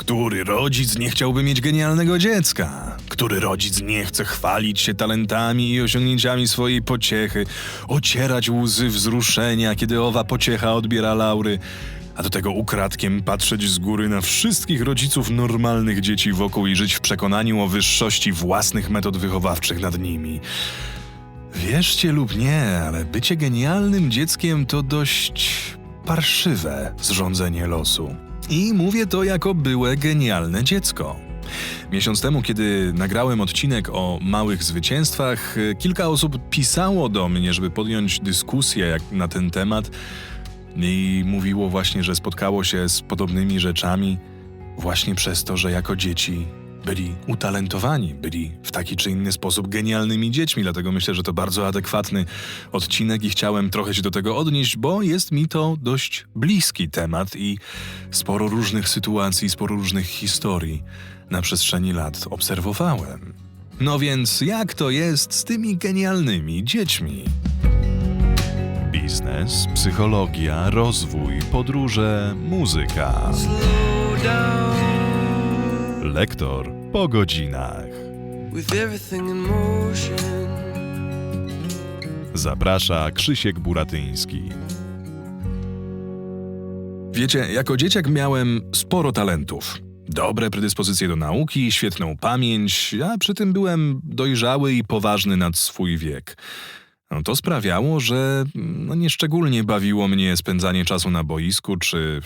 Który rodzic nie chciałby mieć genialnego dziecka? Który rodzic nie chce chwalić się talentami i osiągnięciami swojej pociechy, ocierać łzy wzruszenia, kiedy owa pociecha odbiera laury, a do tego ukradkiem patrzeć z góry na wszystkich rodziców normalnych dzieci wokół i żyć w przekonaniu o wyższości własnych metod wychowawczych nad nimi? Wierzcie lub nie, ale bycie genialnym dzieckiem to dość parszywe zrządzenie losu. I mówię to jako byłe genialne dziecko. Miesiąc temu, kiedy nagrałem odcinek o małych zwycięstwach, kilka osób pisało do mnie, żeby podjąć dyskusję na ten temat i mówiło właśnie, że spotkało się z podobnymi rzeczami właśnie przez to, że jako dzieci byli utalentowani, byli w taki czy inny sposób genialnymi dziećmi, dlatego myślę, że to bardzo adekwatny odcinek i chciałem trochę się do tego odnieść, bo jest mi to dość bliski temat i sporo różnych sytuacji, sporo różnych historii na przestrzeni lat obserwowałem. No więc jak to jest z tymi genialnymi dziećmi? Biznes, psychologia, rozwój, podróże, muzyka. Lektor po godzinach. with everything in motion. Zaprasza Krzysiek Buratyński. Wiecie, jako dzieciak miałem sporo talentów. Dobre predyspozycje do nauki, świetną pamięć, a przy tym byłem dojrzały i poważny nad swój wiek. No, to sprawiało, że no, nieszczególnie bawiło mnie spędzanie czasu na boisku czy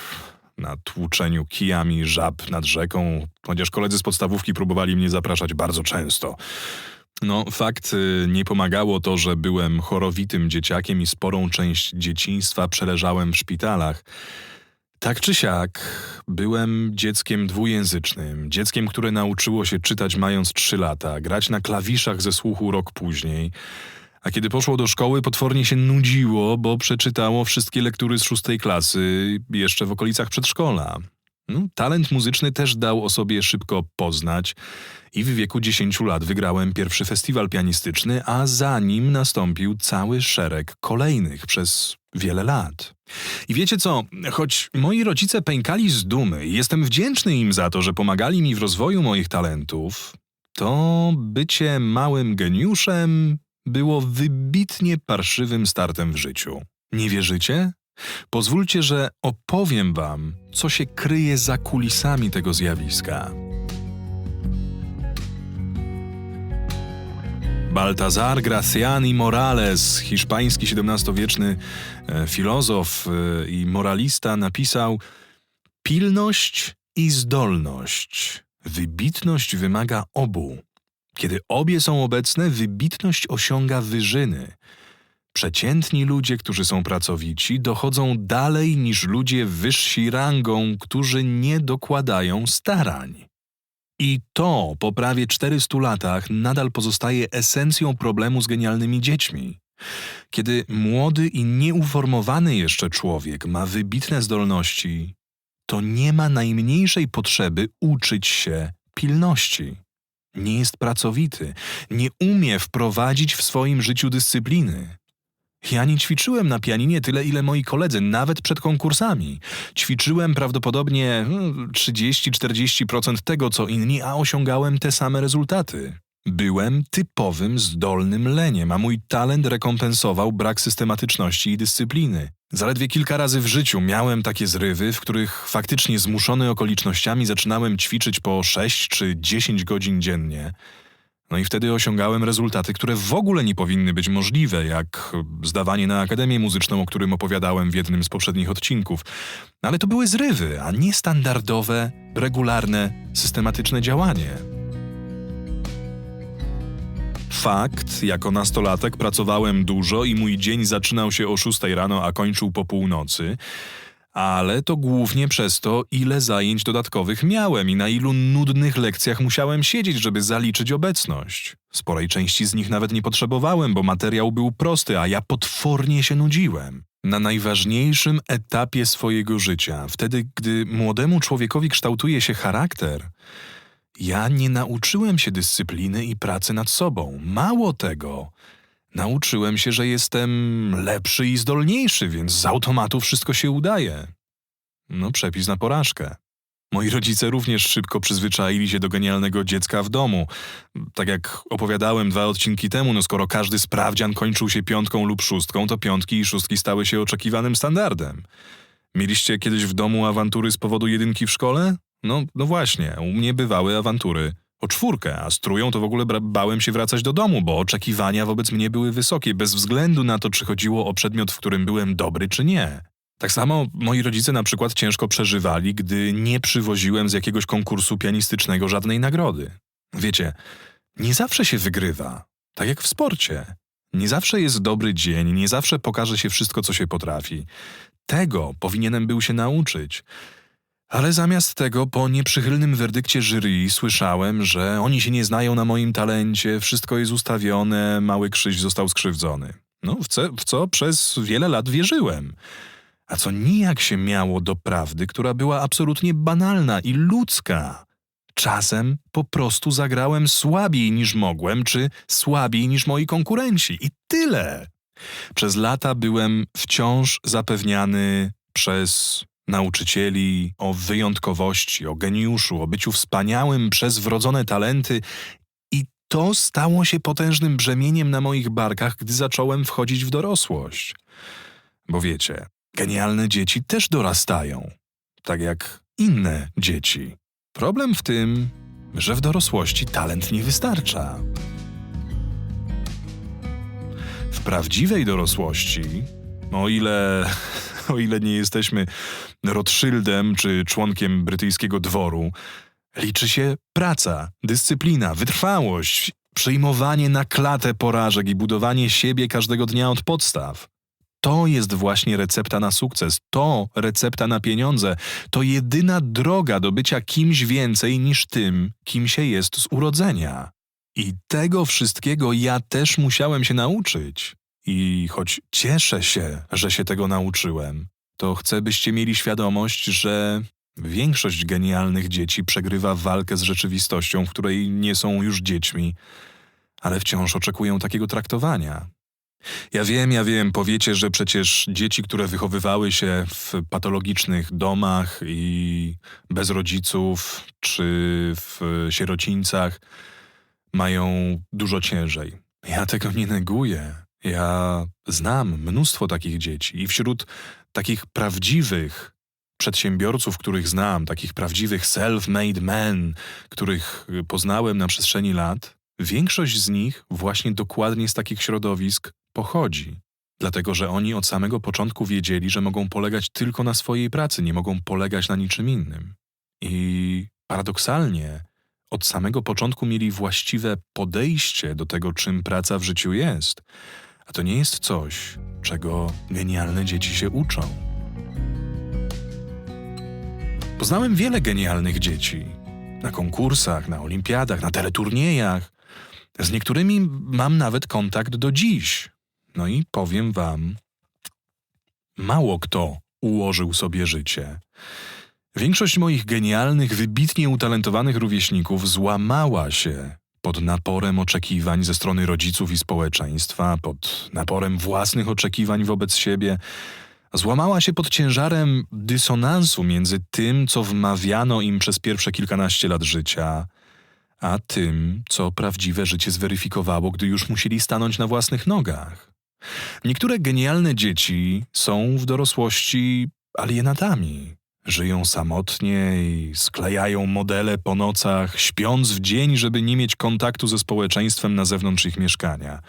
na tłuczeniu kijami żab nad rzeką, chociaż koledzy z podstawówki próbowali mnie zapraszać bardzo często. No, fakt y, nie pomagało to, że byłem chorowitym dzieciakiem i sporą część dzieciństwa przeleżałem w szpitalach. Tak czy siak, byłem dzieckiem dwujęzycznym, dzieckiem, które nauczyło się czytać mając trzy lata, grać na klawiszach ze słuchu rok później. A kiedy poszło do szkoły, potwornie się nudziło, bo przeczytało wszystkie lektury z szóstej klasy jeszcze w okolicach przedszkola. No, talent muzyczny też dał o sobie szybko poznać i w wieku 10 lat wygrałem pierwszy festiwal pianistyczny, a za nim nastąpił cały szereg kolejnych przez wiele lat. I wiecie co, choć moi rodzice pękali z dumy i jestem wdzięczny im za to, że pomagali mi w rozwoju moich talentów, to bycie małym geniuszem było wybitnie parszywym startem w życiu. Nie wierzycie? Pozwólcie, że opowiem wam, co się kryje za kulisami tego zjawiska. Baltazar Graciani Morales, hiszpański XVII-wieczny e, filozof e, i moralista, napisał: Pilność i zdolność. Wybitność wymaga obu. Kiedy obie są obecne, wybitność osiąga wyżyny. Przeciętni ludzie, którzy są pracowici, dochodzą dalej niż ludzie wyżsi rangą, którzy nie dokładają starań. I to po prawie 400 latach nadal pozostaje esencją problemu z genialnymi dziećmi. Kiedy młody i nieuformowany jeszcze człowiek ma wybitne zdolności, to nie ma najmniejszej potrzeby uczyć się pilności. Nie jest pracowity, nie umie wprowadzić w swoim życiu dyscypliny. Ja nie ćwiczyłem na pianinie tyle, ile moi koledzy, nawet przed konkursami. Ćwiczyłem prawdopodobnie hmm, 30-40% tego, co inni, a osiągałem te same rezultaty. Byłem typowym, zdolnym leniem, a mój talent rekompensował brak systematyczności i dyscypliny. Zaledwie kilka razy w życiu miałem takie zrywy, w których faktycznie zmuszony okolicznościami zaczynałem ćwiczyć po 6 czy 10 godzin dziennie. No i wtedy osiągałem rezultaty, które w ogóle nie powinny być możliwe, jak zdawanie na Akademię Muzyczną, o którym opowiadałem w jednym z poprzednich odcinków. Ale to były zrywy, a nie standardowe, regularne, systematyczne działanie. Fakt, jako nastolatek pracowałem dużo i mój dzień zaczynał się o 6 rano, a kończył po północy. Ale to głównie przez to, ile zajęć dodatkowych miałem i na ilu nudnych lekcjach musiałem siedzieć, żeby zaliczyć obecność. Sporej części z nich nawet nie potrzebowałem, bo materiał był prosty, a ja potwornie się nudziłem. Na najważniejszym etapie swojego życia, wtedy gdy młodemu człowiekowi kształtuje się charakter, ja nie nauczyłem się dyscypliny i pracy nad sobą. Mało tego, nauczyłem się, że jestem lepszy i zdolniejszy, więc z automatu wszystko się udaje. No, przepis na porażkę. Moi rodzice również szybko przyzwyczaili się do genialnego dziecka w domu. Tak jak opowiadałem dwa odcinki temu, no skoro każdy sprawdzian kończył się piątką lub szóstką, to piątki i szóstki stały się oczekiwanym standardem. Mieliście kiedyś w domu awantury z powodu jedynki w szkole? No, no właśnie, u mnie bywały awantury o czwórkę, a z tróją to w ogóle bałem się wracać do domu, bo oczekiwania wobec mnie były wysokie, bez względu na to, czy chodziło o przedmiot, w którym byłem dobry, czy nie. Tak samo moi rodzice na przykład ciężko przeżywali, gdy nie przywoziłem z jakiegoś konkursu pianistycznego żadnej nagrody. Wiecie, nie zawsze się wygrywa, tak jak w sporcie. Nie zawsze jest dobry dzień, nie zawsze pokaże się wszystko, co się potrafi. Tego powinienem był się nauczyć. Ale zamiast tego, po nieprzychylnym werdykcie jury, słyszałem, że oni się nie znają na moim talencie, wszystko jest ustawione, mały Krzyś został skrzywdzony. No, w co, w co przez wiele lat wierzyłem. A co nijak się miało do prawdy, która była absolutnie banalna i ludzka. Czasem po prostu zagrałem słabiej niż mogłem, czy słabiej niż moi konkurenci. I tyle. Przez lata byłem wciąż zapewniany przez nauczycieli o wyjątkowości, o geniuszu, o byciu wspaniałym przez wrodzone talenty i to stało się potężnym brzemieniem na moich barkach, gdy zacząłem wchodzić w dorosłość. Bo wiecie, genialne dzieci też dorastają, tak jak inne dzieci. Problem w tym, że w dorosłości talent nie wystarcza. W prawdziwej dorosłości, o ile, o ile nie jesteśmy Rothschildem czy członkiem brytyjskiego dworu, liczy się praca, dyscyplina, wytrwałość, przyjmowanie na klatę porażek i budowanie siebie każdego dnia od podstaw. To jest właśnie recepta na sukces, to recepta na pieniądze, to jedyna droga do bycia kimś więcej niż tym, kim się jest z urodzenia. I tego wszystkiego ja też musiałem się nauczyć. I choć cieszę się, że się tego nauczyłem, to chcę, byście mieli świadomość, że większość genialnych dzieci przegrywa walkę z rzeczywistością, w której nie są już dziećmi, ale wciąż oczekują takiego traktowania. Ja wiem, ja wiem, powiecie, że przecież dzieci, które wychowywały się w patologicznych domach i bez rodziców, czy w sierocińcach, mają dużo ciężej. Ja tego nie neguję. Ja znam mnóstwo takich dzieci i wśród takich prawdziwych przedsiębiorców, których znam, takich prawdziwych self-made men, których y, poznałem na przestrzeni lat, większość z nich właśnie dokładnie z takich środowisk pochodzi. Dlatego, że oni od samego początku wiedzieli, że mogą polegać tylko na swojej pracy, nie mogą polegać na niczym innym. I paradoksalnie, od samego początku mieli właściwe podejście do tego, czym praca w życiu jest. A to nie jest coś, czego genialne dzieci się uczą. Poznałem wiele genialnych dzieci. Na konkursach, na olimpiadach, na teleturniejach. Z niektórymi mam nawet kontakt do dziś. No i powiem wam, mało kto ułożył sobie życie. Większość moich genialnych, wybitnie utalentowanych rówieśników złamała się pod naporem oczekiwań ze strony rodziców i społeczeństwa, pod naporem własnych oczekiwań wobec siebie. Złamała się pod ciężarem dysonansu między tym, co wmawiano im przez pierwsze kilkanaście lat życia, a tym, co prawdziwe życie zweryfikowało, gdy już musieli stanąć na własnych nogach. Niektóre genialne dzieci są w dorosłości alienatami. Żyją samotnie i sklejają modele po nocach, śpiąc w dzień, żeby nie mieć kontaktu ze społeczeństwem na zewnątrz ich mieszkania.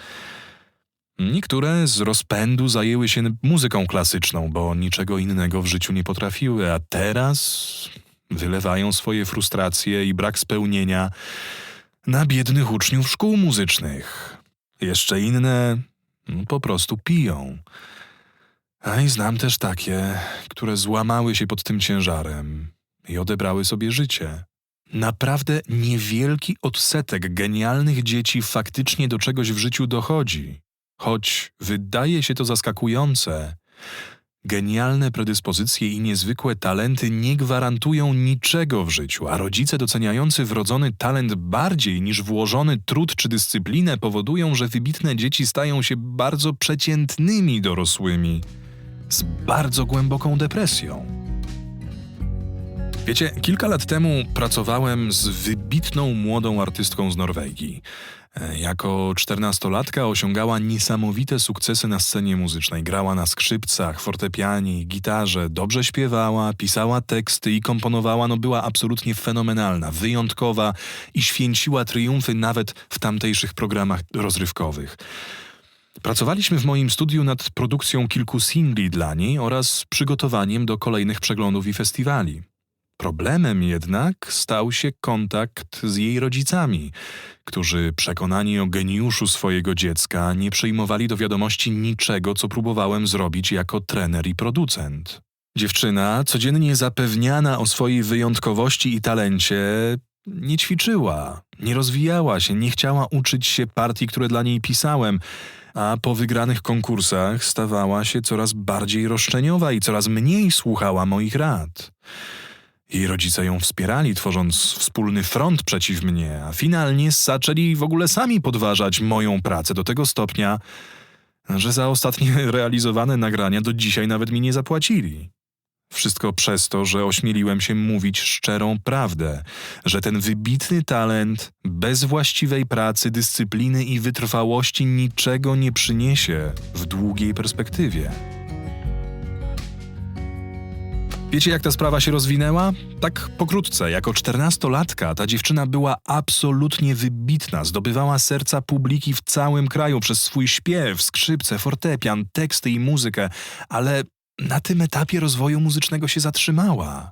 Niektóre z rozpędu zajęły się muzyką klasyczną, bo niczego innego w życiu nie potrafiły, a teraz wylewają swoje frustracje i brak spełnienia na biednych uczniów szkół muzycznych. Jeszcze inne po prostu piją. A i znam też takie, które złamały się pod tym ciężarem i odebrały sobie życie. Naprawdę niewielki odsetek genialnych dzieci faktycznie do czegoś w życiu dochodzi. Choć wydaje się to zaskakujące, genialne predyspozycje i niezwykłe talenty nie gwarantują niczego w życiu, a rodzice doceniający wrodzony talent bardziej niż włożony trud czy dyscyplinę powodują, że wybitne dzieci stają się bardzo przeciętnymi dorosłymi z bardzo głęboką depresją. Wiecie, kilka lat temu pracowałem z wybitną młodą artystką z Norwegii. E, Jako czternastolatka osiągała niesamowite sukcesy na scenie muzycznej. Grała na skrzypcach, fortepianie gitarze, dobrze śpiewała, pisała teksty i komponowała. No była absolutnie fenomenalna, wyjątkowa i święciła triumfy nawet w tamtejszych programach rozrywkowych. Pracowaliśmy w moim studiu nad produkcją kilku singli dla niej oraz przygotowaniem do kolejnych przeglądów i festiwali. Problemem jednak stał się kontakt z jej rodzicami, którzy przekonani o geniuszu swojego dziecka nie przyjmowali do wiadomości niczego, co próbowałem zrobić jako trener i producent. Dziewczyna, codziennie zapewniana o swojej wyjątkowości i talencie, nie ćwiczyła, nie rozwijała się, nie chciała uczyć się partii, które dla niej pisałem, a po wygranych konkursach stawała się coraz bardziej roszczeniowa i coraz mniej słuchała moich rad. Jej rodzice ją wspierali, tworząc wspólny front przeciw mnie, a finalnie zaczęli w ogóle sami podważać moją pracę do tego stopnia, że za ostatnie realizowane nagrania do dzisiaj nawet mi nie zapłacili. Wszystko przez to, że ośmieliłem się mówić szczerą prawdę, że ten wybitny talent bez właściwej pracy, dyscypliny i wytrwałości niczego nie przyniesie w długiej perspektywie. Wiecie, jak ta sprawa się rozwinęła? Tak pokrótce, jako czternastolatka ta dziewczyna była absolutnie wybitna, zdobywała serca publiki w całym kraju przez swój śpiew, skrzypce, fortepian, teksty i muzykę, ale na tym etapie rozwoju muzycznego się zatrzymała.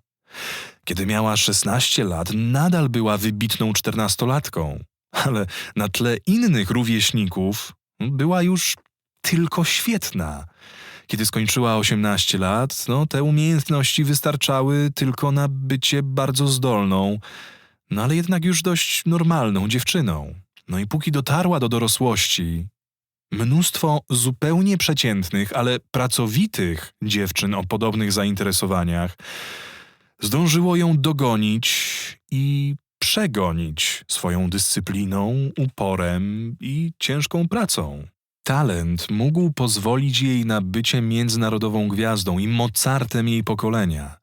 Kiedy miała 16 lat, nadal była wybitną czternastolatką, ale na tle innych rówieśników była już tylko świetna. Kiedy skończyła 18 lat, no te umiejętności wystarczały tylko na bycie bardzo zdolną, no ale jednak już dość normalną dziewczyną. No i póki dotarła do dorosłości, mnóstwo zupełnie przeciętnych, ale pracowitych dziewczyn o podobnych zainteresowaniach zdążyło ją dogonić i przegonić swoją dyscypliną, uporem i ciężką pracą. Talent mógł pozwolić jej na bycie międzynarodową gwiazdą i Mozartem jej pokolenia.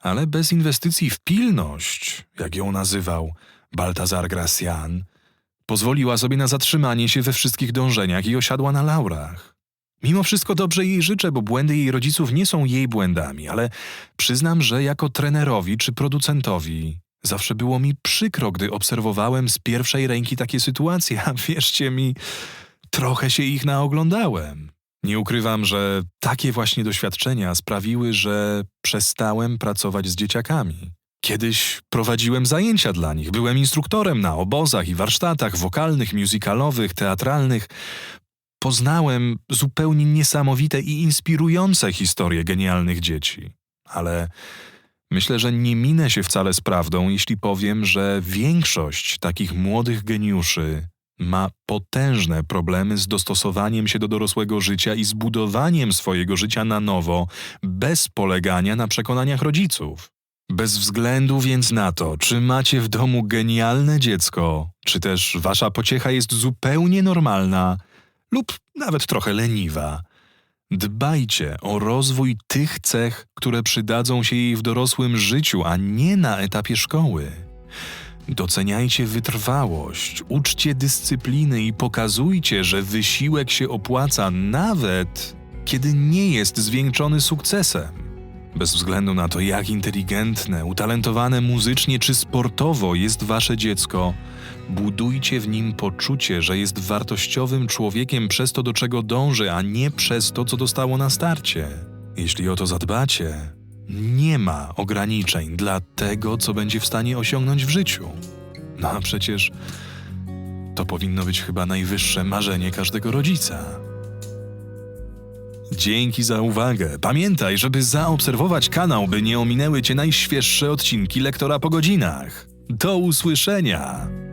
Ale bez inwestycji w pilność, jak ją nazywał Baltazar Gracian, pozwoliła sobie na zatrzymanie się we wszystkich dążeniach i osiadła na laurach. Mimo wszystko dobrze jej życzę, bo błędy jej rodziców nie są jej błędami, ale przyznam, że jako trenerowi czy producentowi zawsze było mi przykro, gdy obserwowałem z pierwszej ręki takie sytuacje, a wierzcie mi, trochę się ich naoglądałem. Nie ukrywam, że takie właśnie doświadczenia sprawiły, że przestałem pracować z dzieciakami. Kiedyś prowadziłem zajęcia dla nich, byłem instruktorem na obozach i warsztatach wokalnych, musicalowych, teatralnych. Poznałem zupełnie niesamowite i inspirujące historie genialnych dzieci. Ale myślę, że nie minę się wcale z prawdą, jeśli powiem, że większość takich młodych geniuszy ma potężne problemy z dostosowaniem się do dorosłego życia i zbudowaniem swojego życia na nowo, bez polegania na przekonaniach rodziców. Bez względu więc na to, czy macie w domu genialne dziecko, czy też wasza pociecha jest zupełnie normalna lub nawet trochę leniwa. Dbajcie o rozwój tych cech, które przydadzą się jej w dorosłym życiu, a nie na etapie szkoły. Doceniajcie wytrwałość, uczcie dyscypliny i pokazujcie, że wysiłek się opłaca nawet kiedy nie jest zwieńczony sukcesem. Bez względu na to, jak inteligentne, utalentowane muzycznie czy sportowo jest wasze dziecko, budujcie w nim poczucie, że jest wartościowym człowiekiem przez to, do czego dąży, a nie przez to, co dostało na starcie. Jeśli o to zadbacie, nie ma ograniczeń dla tego, co będzie w stanie osiągnąć w życiu. No a przecież to powinno być chyba najwyższe marzenie każdego rodzica. Dzięki za uwagę. Pamiętaj, żeby zaobserwować kanał, by nie ominęły cię najświeższe odcinki lektora po godzinach. Do usłyszenia!